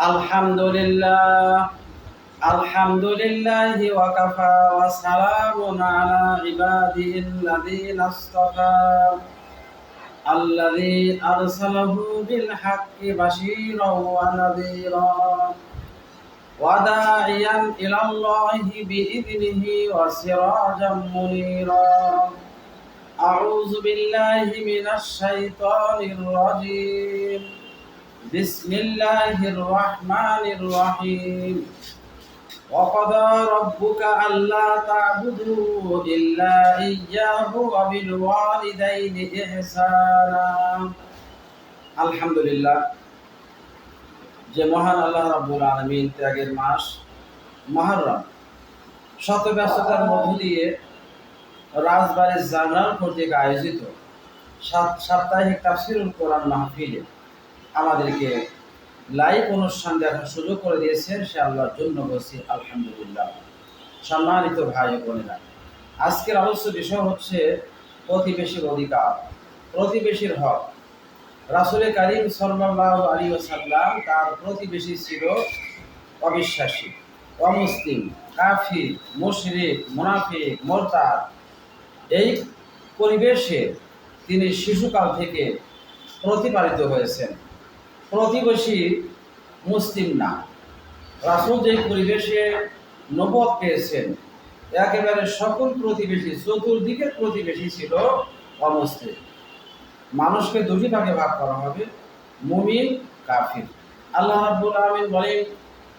الحمد لله الحمد لله وكفى وسلام على عباده الذين اصطفى الذي أرسله بالحق بشيرا ونذيرا وداعيا إلى الله بإذنه وسراجا منيرا أعوذ بالله من الشيطان الرجيم بسم الله الرحمن الرحيم وقضى ربك ألا تعبدوا إلا إياه وبالوالدين إحسانا الحمد لله যে মহান আল্লাহ রাব্বুল আলামিন ত্যাগের মাস মহররম শত ব্যস্ততার মধ্য দিয়ে রাজবাড়ির জার্নাল কর্তৃক আয়োজিত সাত সাপ্তাহিক তাফসিরুল কোরআন মাহফিলে আমাদেরকে লাইভ অনুষ্ঠান দেখার সুযোগ করে দিয়েছেন, সে আল্লাহর জন্য বলছি, আলহামদুলিল্লাহ। সম্মানিত ভাই বোনেরা, আজকের আলোচ্য বিষয় হচ্ছে প্রতিবেশীর অধিকার, প্রতিবেশীর হক। রাসুল করিম সাল্লাহ আলী সাল্লাম তার প্রতিবেশী ছিল অবিশ্বাসী, অমুসলিম কাফি মুশরিক, মুনাফিক, মোরতাদ। এই পরিবেশে তিনি শিশুকাল থেকে প্রতিপালিত হয়েছেন। প্রতিবেশী মুসলিম না। রাসুল যে পরিবেশে নবদ পেয়েছেন, একেবারে সকল প্রতিবেশী, চতুর্দিকের প্রতিবেশী ছিল অমুসলিম। মানুষকে দুটি ভাগে ভাগ করা হবে, মুমিন, কাফির। আল্লাহ রাব্বুল আলামিন বলেন,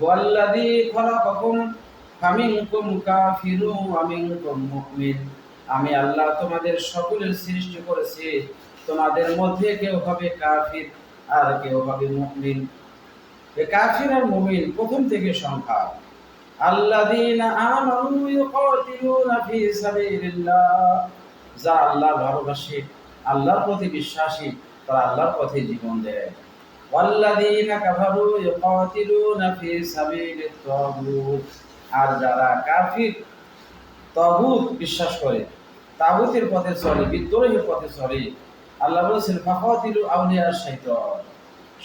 ওয়াল্লাযী খলাকাকুম ফামিনকুম কাফিরুন ওয়া মুমিন। আমি আল্লাহ তোমাদের সকলের সৃষ্টি করেছি, তোমাদের মধ্যে কেউ হবে কাফির। আর কেউ হবে মুমিন। এ কাফির আর মুমিন প্রথম থেকে সংখ্যা আল্লাযীনা আমানু ফি সাবিলিল্লাহ। যা আল্লাহ ভালোবাসে, আল্লাহর প্রতি বিশ্বাসী, তারা আল্লাহর পথে জীবন দেয়। ওয়াল্লাযীনা কাফারু ফি সাবিলিত তাগুত। আর যারা কাফির, তাগুত বিশ্বাস করে, তাগুতের পথে চলে বিদ্রোহের পথে চলে আল্লাহ বলেছেন, ফাকাতিলু আউলিয়া শাইতান।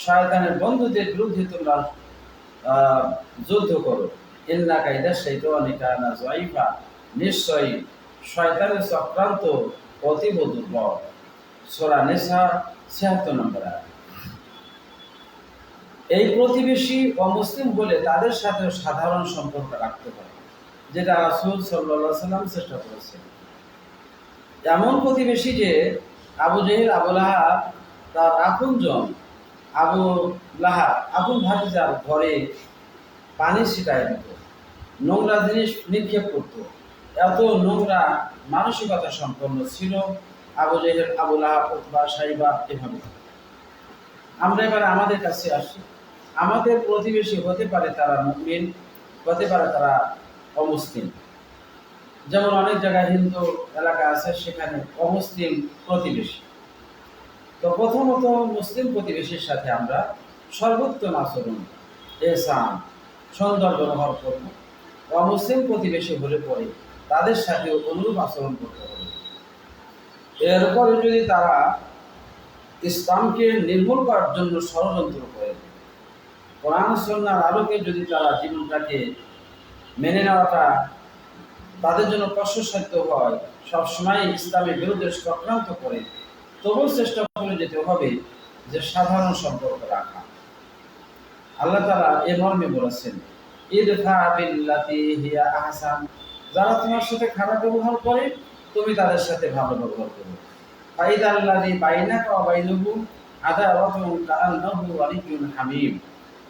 শয়তানের বন্ধুদের বিরুদ্ধে তোমরা যুদ্ধ করো। ইন্না কাইদা শাইতানি কানা যায়ফা নিশ্চয়ই শয়তানের চক্রান্ত অতীব দুর্বল সোরা নেশা ছিয়াত্তর নম্বর এই প্রতিবেশী অমুসলিম বলে তাদের সাথে সাধারণ সম্পর্ক রাখতে হবে যেটা রাসুল সাল্লাহ সাল্লাম চেষ্টা করেছেন। এমন প্রতিবেশী যে আবু জেহেল, আবু লাহাব, তার আপনজন আবু লাহাব আপন ভাতিজার ঘরে পানি ছিটায় দিত। নোংরা জিনিস নিক্ষেপ করত। এত নোংরা মানসিকতা সম্পন্ন ছিল Abu Jahl, Abu Lahab, Utba Shaiba এভাবে। আমরা এবার আমাদের কাছে আসি। আমাদের প্রতিবেশী হতে পারে তারা মুসলিম হতে পারে তারা অমুসলিম। যেমন অনেক জায়গায় হিন্দু এলাকা আছে, সেখানে অমুসলিম প্রতিবেশী। তো প্রথমত মুসলিম প্রতিবেশীর সাথে আমরা সর্বোত্তম আচরণ এসান সুন্দর ব্যবহার করব। অমুসলিম প্রতিবেশী হলে পরে তাদের সাথে অনুরূপ আচরণ করতে হবে। এরপরে যদি তারা ইসলামকে নির্মূল করার জন্য ষড়যন্ত্র করে, কোরআন সন্ন্যার আলোকে যদি তারা জীবনটাকে মেনে নেওয়াটা তাদের জন্য কষ্টসাধ্য হয়। সবসময় ইসলামের বিরুদ্ধে চক্রান্ত করে। তবুও চেষ্টা করে যেতে হবে যে সাধারণ সম্পর্ক রাখা। আল্লাহ তারা এ মর্মে বলেছেন আহসান। যারা তোমার সাথে খারাপ ব্যবহার করে, তুমি তাদের সাথে ভালো ব্যবহার করো। ফাইদ আল্লাহি বাইনাকা ওয়া বাইনহু আদাওয়াতুন কাআন্নাহু ওয়ালিয়্যুন হামীম।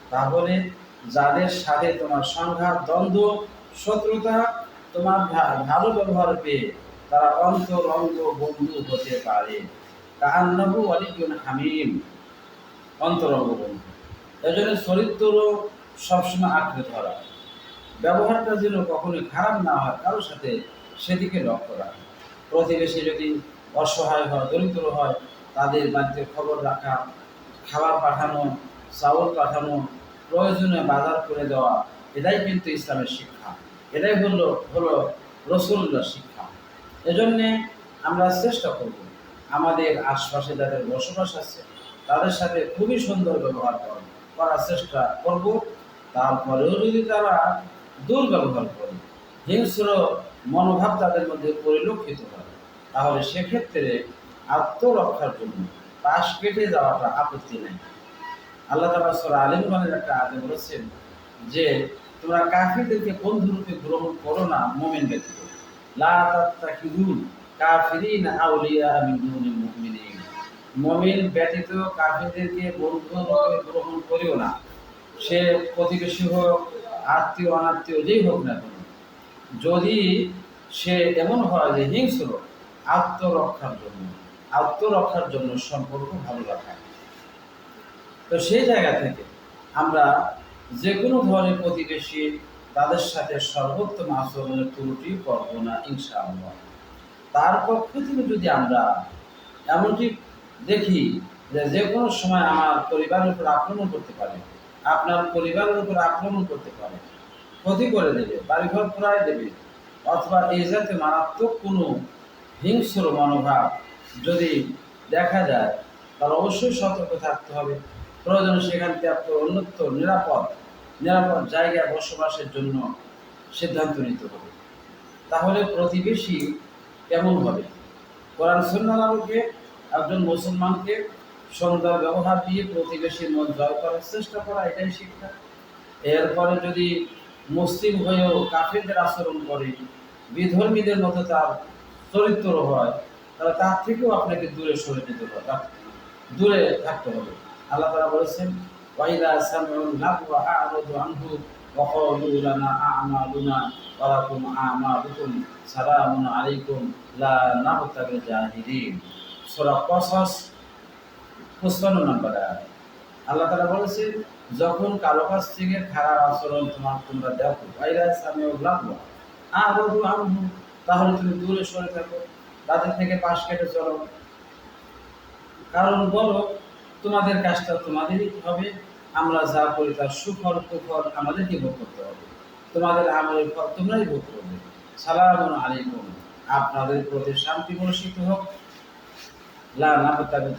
তাহলে যাদের সাথে তোমার সংঘাত, দ্বন্দ্ব, শত্রুতা তোমার ভালো ব্যবহার পেয়ে তারা অন্তরঙ্গ বন্ধু হতে পারে। কাআন্নাহু ওয়ালিয়্যুন হামীম। অন্তরঙ্গ বন্ধু। এজন্য চরিত্রও সবসময় আঁকড়ে ধরা। ব্যবহারটা যেন কখনোই খারাপ না হয়, কারোর সাথে সেদিকে লক্ষ্য রাখা। প্রতিবেশী যদি অসহায় হয়, দরিদ্র হয়, তাদের বাড়িতে খবর রাখা, খাবার পাঠানো, চাউল পাঠানো, প্রয়োজনে বাজার করে দেওয়া, এটাই কিন্তু ইসলামের শিক্ষা। এটাই হলো হলো রসুল্লাহ শিক্ষা। এজন্যে আমরা চেষ্টা করব, আমাদের আশপাশে যাদের বসবাস আছে, তাদের সাথে খুবই সুন্দর ব্যবহার করা করার চেষ্টা করব। তারপরেও যদি তারা দুর্ব্যবহার করে, হিংস্র মনোভাব তাদের মধ্যে পরিলক্ষিত হয়, তাহলে সেক্ষেত্রে আত্মরক্ষার জন্য পাশ কেটে যাওয়াটা আপত্তি নেই। আল্লাহ তালা সর আলিমানের একটা আগে বলেছেন যে তোমরা কাফিরদেরকে বন্ধুরূপে গ্রহণ করো না, মোমেন ব্যতীত লা কাফিরিন আউলিয়া মিন মুমিনিন। মুমিন ব্যতীত কাফিরদেরকে গ্রহণ করিও না। সে প্রতিবেশী হোক, আত্মীয়, অনাত্মীয়, যেই হোক না কেন, যদি সে এমন হয় যে হিংস্র, আত্মরক্ষার জন্য আত্মরক্ষার জন্য সম্পর্ক ভালো রাখা। তো সেই জায়গা থেকে আমরা যে কোনো ধরনের প্রতিবেশী তাদের সাথে সর্বোত্তম আচরণের ত্রুটি করব না, ইনশাআল্লাহ। তার পক্ষ থেকে যদি আমরা এমনটি দেখি যে যে কোনো সময় আমার পরিবারের উপর আক্রমণ করতে পারে, আপনার পরিবারের উপর আক্রমণ করতে পারে, ক্ষতি করে দেবে, বাড়িঘর পুরাই দেবে, অথবা এই জাতীয় মারাত্মক কোনো হিংস্র মনোভাব যদি দেখা যায়, তাহলে অবশ্যই সতর্ক থাকতে হবে। প্রয়োজন সেখান থেকে আপনার অন্যত্র নিরাপদ নিরাপদ জায়গায় বসবাসের জন্য সিদ্ধান্ত নিতে হবে। তাহলে প্রতিবেশী কেমন হবে? কোরআন সন্ন্যার আলোকে একজন মুসলমানকে সুন্দর ব্যবহার দিয়ে প্রতিবেশীর মন জয় করার চেষ্টা করা, এটাই শিক্ষা। এরপরে যদি মুসলিম হয়েও কাফিরদের আচরণ করে, বিধর্মীদের মতো তার চরিত্র হয়, তাহলে তার থেকেও আপনাকে দূরে সরে যেতে হবে দূরে থাকতে হবে। আল্লাহ তারা বলেছেন লাগওয়া আ'রাদু আনহু ওয়া ক্বালু লানা আ'মালুনা ওয়া লাকুম আ'মালুকুম সালামুন আলাইকুম লা নাবতাগি জাহিলিন সূরা কসস 55 নম্বর আয়াত আল্লাহ তাআলা বলেছেন, যখন কারও কাছ থেকে খারাপ আচরণ তোমার তোমরা দেখো, ওয়াইদা সামিউল লাগওয়া আ'রাদু আনহু, তাহলে তুমি দূরে সরে থাকো তাদের থেকে পাশ কেটে চলো। কারণ বলো, তোমাদের কাজটা তোমাদেরই হবে আমরা যা করি তার সুফল, কুফল আমাদেরকে ভোগ করতে হবে। তোমাদের আমলের ফল তোমরাই ভোগ করবে। সালাম আলাইকুম। আপনাদের প্রতি শান্তি বর্ষিত হোক। লা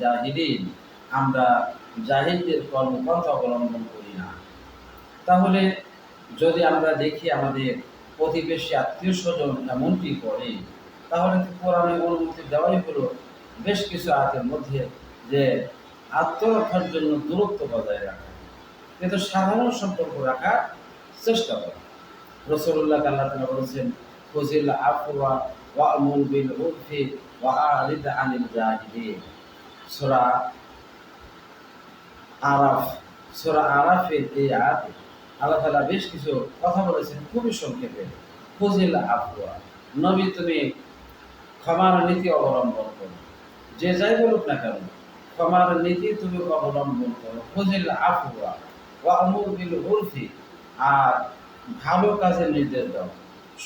জাহিদিন আমরা জাহিদদের কর্মপন্থা অবলম্বন করি না। তাহলে যদি আমরা দেখি আমাদের প্রতিবেশী আত্মীয় স্বজন এমনটি করে, তাহলে তো কোরআনে অনুমতি দেওয়াই হলো বেশ কিছু আয়াতের মধ্যে যে আত্মরক্ষার জন্য দূরত্ব বজায় রাখা। কিন্তু সাধারণ সম্পর্ক রাখার চেষ্টা করা। রসুল্লাহ আল্লাহ তালা বলেছেন ফজিল আফওয়া বিল আনিল আরাফ আরাফের এই আয়াতে আল্লাহ তাআলা বেশ কিছু কথা বলেছেন খুবই সংক্ষেপে। ফজিল আফওয়া, নবী তুমি ক্ষমার নীতি অবলম্বন করো। যে যাই বলুক না কেন, ক্ষমার নীতি তুমি অবলম্বন করো। ফজিল আফওয়া ওয়া আমুর বিল উরফি আর ভালো কাজের নির্দেশ দাও।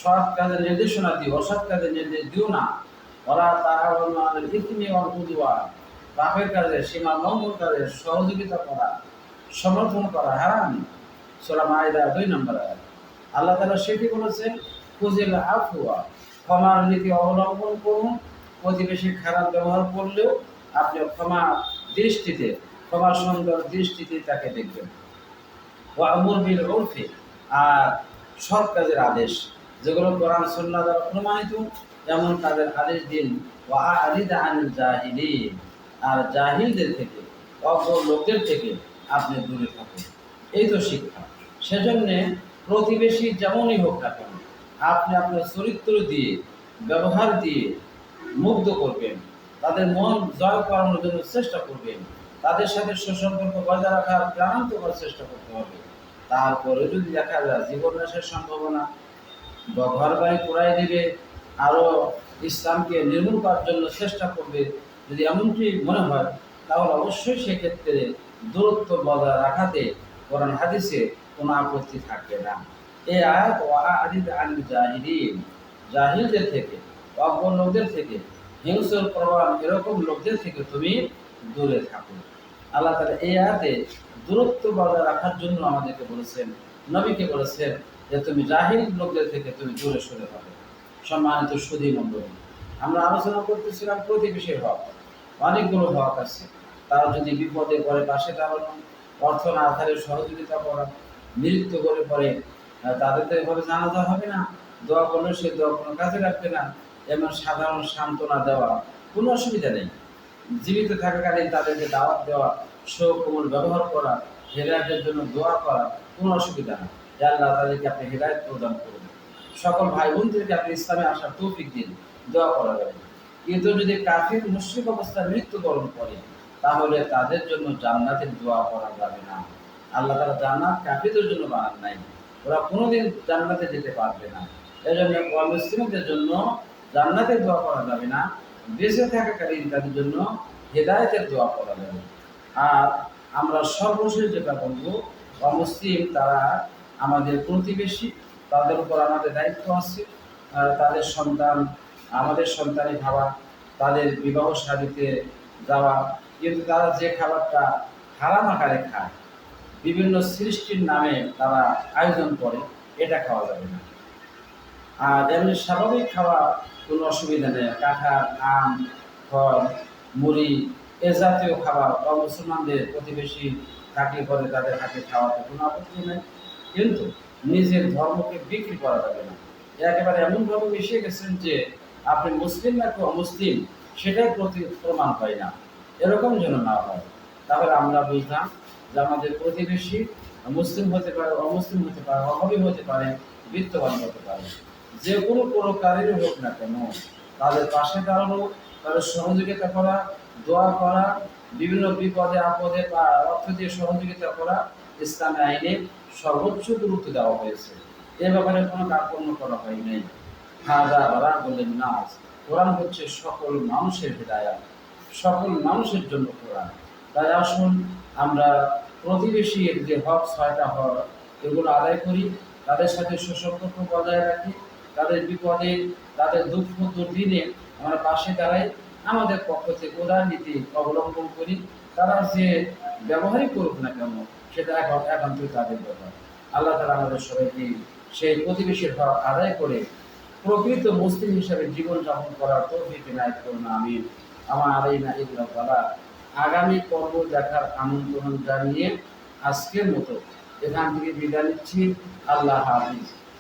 সৎ কাজের নির্দেশনা দিও, অসৎ কাজের নির্দেশ দিও না। ওরা তারা ইতিমি অর্বুদুয়া পাপের কাজে সীমা লঙ্ঘন কাজে সহযোগিতা করা, সমর্থন করা হারাম। সোরা মায়দা দুই নম্বর আয়াত। আল্লাহ তালা সেটি বলেছেন ফুজিল আফুয়া ক্ষমার নীতি অবলম্বন করুন। প্রতিবেশী খারাপ ব্যবহার করলেও আপনি ক্ষমা দৃষ্টিতে, ক্ষমা সুন্দর দৃষ্টিতে তাকে দেখবেন। আমর বিল আর কাজের আদেশ, যেগুলো কোরআন দ্বারা প্রমাণিত আদেশ দিন ও আরিদ আনিল জাহিলিন। আর জাহিলদের থেকে অজ্ঞ লোকদের থেকে আপনি দূরে থাকুন। এই তো শিক্ষা। সেজন্যে প্রতিবেশী যেমনই হোক না কেন, আপনি আপনার চরিত্র দিয়ে, ব্যবহার দিয়ে মুগ্ধ করবেন। তাদের মন জয় করানোর জন্য চেষ্টা করবেন। তাদের সাথে সুসম্পর্ক বজায় রাখার প্রাণান্ত করার চেষ্টা করতে হবে। তারপরে যদি দেখা যায় জীবন নাশের সম্ভাবনা বা ঘর বাড়ি পোড়াই দেবে আরও ইসলামকে নির্মূল করার জন্য চেষ্টা করবে, যদি এমনটি মনে হয়, তাহলে অবশ্যই সেক্ষেত্রে দূরত্ব বজায় রাখাতে কোরআন হাদিসে কোনো আপত্তি থাকবে না। এই আয়াত ও আদিদ আনিল জাহিদিন জাহিলদের থেকে, অজ্ঞ লোকদের থেকে, হিংস্র প্রবাহ এরকম লোকদের থেকে তুমি দূরে থাকো আল্লাহ তালা এই আয়াতে দূরত্ব বজায় রাখার জন্য আমাদেরকে বলেছেন, নবীকে বলেছেন যে তুমি জাহিল লোকদের থেকে তুমি দূরে সরে থাকো। সম্মানিত সুদী মণ্ডলী, আমরা আলোচনা করতেছিলাম প্রতিবেশীর হক। অনেকগুলো হক আছে। তারা যদি বিপদে পড়ে, পাশে দাঁড়ানো, অর্থ না থাকলে সহযোগিতা করা নৃত্য করে পরে তাদের তো এভাবে জানাতে হবে না। দোয়া করলে সে দোয়া কোনো কাজে রাখবে না। এমন সাধারণ সান্ত্বনা দেওয়া কোনো অসুবিধা নেই। জীবিত থাকাকালীন তাদেরকে দাওয়াত দেওয়া সৌকমল ব্যবহার করা, হেদায়তের জন্য দোয়া করা কোনো অসুবিধা যে আল্লাহ, তাদেরকে আপনি হেদায়ত প্রদান করুন। সকল ভাই বোনদেরকে আপনি ইসলামে আসার তৌফিক দিন। দোয়া করা যাবে কিন্তু যদি কাফির মুশ্রিক অবস্থায় মৃত্যুবরণ করে, তাহলে তাদের জন্য জান্নাতের দোয়া করা যাবে না। আল্লাহ তারা জান্নাত কাফিরদের জন্য বানান নাই। ওরা কোনোদিন জান্নাতে যেতে পারবে না। এই জন্য মুসলিমদের জন্য জান্নাতের দোয়া করা যাবে না। বেঁচে থাকাকালীন তাদের জন্য হেদায়তের দোয়া করা যাবে। আর আমরা সর্বশেষ যেটা বলব অমুসলিম তারা আমাদের প্রতিবেশী, তাদের উপর আমাদের দায়িত্ব আছে তাদের সন্তান, আমাদের সন্তানি খাওয়া তাদের বিবাহ শাদীতে যাওয়া, কিন্তু তারা যে খাবারটা হারাম আকারে খায়, বিভিন্ন সৃষ্টির নামে তারা আয়োজন করে, এটা খাওয়া যাবে না। আর এমনি স্বাভাবিক খাওয়া কোনো অসুবিধা নেই। কাঁঠাল আম ফল মুড়ি, এ জাতীয় খাবার বা মুসলমানদের প্রতিবেশী থাকলে পরে তাদের হাতে খাওয়াতে কোনো আপত্তি নেই। কিন্তু নিজের ধর্মকে বিক্রি করা যাবে না। একেবারে এমনভাবে মিশে গেছেন যে, আপনি মুসলিম নাকি অমুসলিম সেটাই প্রতি প্রমাণ হয় না। এরকম যেন না হয়। তাহলে আমরা বুঝলাম যে আমাদের প্রতিবেশী মুসলিম হতে পারে, অমুসলিম হতে পারে, অভাবী হতে পারে, বিত্তবান হতে পারে। যে কোনো প্রকারেরই হোক না কেন, তাদের পাশে দাঁড়ানো, তাদের সহযোগিতা করা, দোয়া করা, বিভিন্ন বিপদে, আপদে অর্থ দিয়ে সহযোগিতা করা ইসলামী আইনে সর্বোচ্চ গুরুত্ব দেওয়া হয়েছে। এ ব্যাপারে কোনো কার্পণ্য করা হয় নাই। হাজা বারা বললেন নাচ কোরআন হচ্ছে সকল মানুষের হৃদায়াত, সকল মানুষের জন্য কোরআন। তাই আসুন, আমরা প্রতিবেশীর যে হক, ছয়টা হক, এগুলো আদায় করি, তাদের সাথে সুসম্পর্ক বজায় রাখি তাদের বিপদে, তাদের দুঃখ দুর্দিনে আমরা পাশে দাঁড়াই, আমাদের পক্ষ থেকে উদারনীতি অবলম্বন করি। তারা যে ব্যবহারই করুক না কেন, সেটা এখন একান্তই তাদের ব্যাপার। আল্লাহ তালা আমাদের সবাইকে সেই প্রতিবেশীর হক আদায় করে প্রকৃত মুসলিম হিসাবে জীবনযাপন করার তৌফিক নায়ক করুন আমি আমার আলাই না বলা আগামী পর্ব দেখার আমন্ত্রণ জানিয়ে আজকের মতো এখান থেকে বিদায় নিচ্ছি। আল্লাহ হাফিজ।